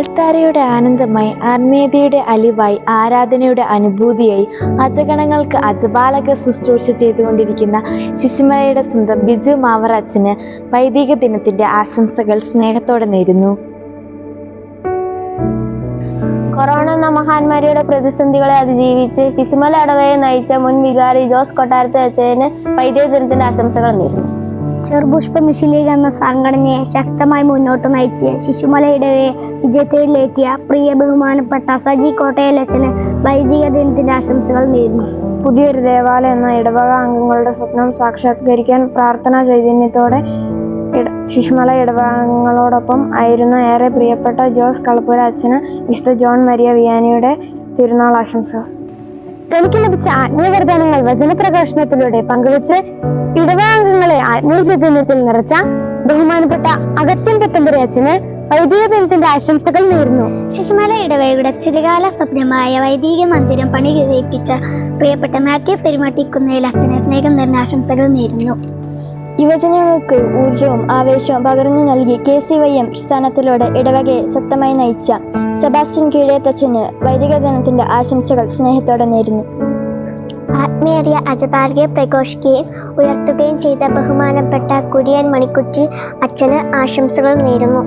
ആൾത്താരയുടെ ആനന്ദമായി ആത്മീയതയുടെ അലിവായി ആരാധനയുടെ അനുഭൂതിയായി അജഗണങ്ങൾക്ക് അജപാലക ശുശ്രൂഷ ചെയ്തുകൊണ്ടിരിക്കുന്ന ശിശുമലയുടെ സ്വന്തം ബിജു മാവറച്ചന് വൈദിക ദിനത്തിന്റെ ആശംസകൾ സ്നേഹത്തോടെ നേരുന്നു. കൊറോണ എന്ന മഹാമാരിയുടെ പ്രതിസന്ധികളെ അതിജീവിച്ച് ശിശുമല അടവയെ നയിച്ച മുൻ വികാരി ജോസ് കൊട്ടാരത്തെ അച്ഛന് വൈദ്യ ദിനത്തിന്റെ ആശംസകൾ നേരുന്നു. ചെറുപുഷ്പ മിഷൻ ലീഗ് എന്ന സംഘടനയെ ശക്തമായി മുന്നോട്ട് നയിച്ച് ശിശുമലയിടവെ വിജയത്തിലേറ്റിയ പ്രിയ ബഹുമാനപ്പെട്ട സജി കോട്ടയലച്ചന് വൈദിക ദിനത്തിന്റെ ആശംസകൾ നേരുന്നു. പുതിയൊരു ദേവാലയം എന്ന ഇടവക അംഗങ്ങളുടെ സ്വപ്നം സാക്ഷാത്കരിക്കാൻ പ്രാർത്ഥനാ ചൈതന്യത്തോടെ ശിശുമല ഇടവകങ്ങളോടൊപ്പം ആയിരുന്ന ഏറെ പ്രിയപ്പെട്ട ജോസ് കളപ്പുര അച്ഛന് വിശുദ്ധ ജോൺ മരിയ വിയാനിയുടെ തിരുനാൾ ആശംസകൾ. തനിക്ക് ലഭിച്ച ആത്മീയ വരദാനങ്ങൾ വചനപ്രകാശനത്തിലൂടെ പങ്കുവച്ച് ഇടവകാംഗങ്ങളെ ആത്മീയ ചൈതന്യത്തിൽ നിറച്ച ബഹുമാനപ്പെട്ട അഗസ്റ്റ്യൻ പത്തൊമ്പത് അച്ഛന് വൈദിക ദിനത്തിന്റെ ആശംസകൾ നേരുന്നു. ശിശുമല ഇടവയുടെ ചിരകാല സ്വപ്നമായ വൈദിക മന്ദിരം പണി കഴിപ്പിച്ച പ്രിയപ്പെട്ട മാത്യു പെരുമാട്ടിക്കുന്നതിൽ അച്ഛനെ സ്നേഹം നിറഞ്ഞ ആശംസകൾ നേരുന്നു. യുവജനങ്ങൾക്ക് ഊർജവും ആവേശവും പകർന്നു നൽകി കെ സി വൈ എം സ്ഥാനത്തിലൂടെ ഇടവകയെ ശക്തമായി നയിച്ച സെബാസ്റ്റ്യൻ കീഴേത്തച്ഛന് വൈദിക ദിനത്തിന്റെ ആശംസകൾ സ്നേഹത്തോടെ നേരുന്നു. ആത്മീയറിയ അജപാർഗെ പ്രഘോഷിക്കുകയും ഉയർത്തുകയും ചെയ്ത ബഹുമാനപ്പെട്ട കുര്യൻ മണിക്കുറ്റി അച്ഛന് ആശംസകൾ നേരുന്നു.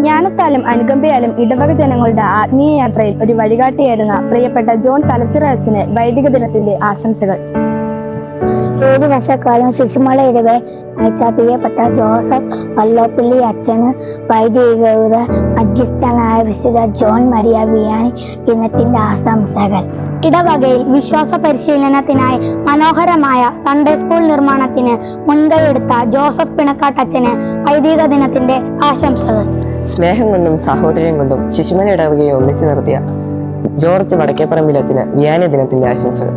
ജ്ഞാനത്താലും അനുകമ്പയാലും ഇടവക ജനങ്ങളുടെ ആത്മീയ യാത്രയിൽ ഒരു വഴികാട്ടിയായിരുന്ന പ്രിയപ്പെട്ട ജോൺ തലച്ചിറ അച്ഛന് വൈദിക ദിനത്തിന്റെ ആശംസകൾ. ഏഴ് വർഷക്കാലം ശിശുമല ഇടവെ അയച്ചാപ്പിയപ്പെട്ട ജോസഫ് വല്ലോപ്പള്ളി അച്ഛന് വൈദികരുടെ മധ്യസ്ഥനായ വിശുദ്ധ ജോൺ മരിയ വിയാണി ദിനത്തിന്റെ ആശംസകൾ ഇടവകയിൽ വിശ്വാസ പരിശീലനത്തിനായി മനോഹരമായ സൺഡേ സ്കൂൾ നിർമ്മാണത്തിന് മുൻകൈയെടുത്ത ജോസഫ് പിണക്കാട്ടച്ഛന് വൈദിക ദിനത്തിന്റെ ആശംസകൾ. സ്നേഹം കൊണ്ടും സാഹോദര്യം കൊണ്ടും ശിശുമല ഇടവകയെ ഒന്നിച്ചു നിർത്തിയ ജോർജ് വടക്കേപ്പറമ്പിൽ വിയാനി വ്യാന ദിനത്തിന്റെ ആശംസകൾ.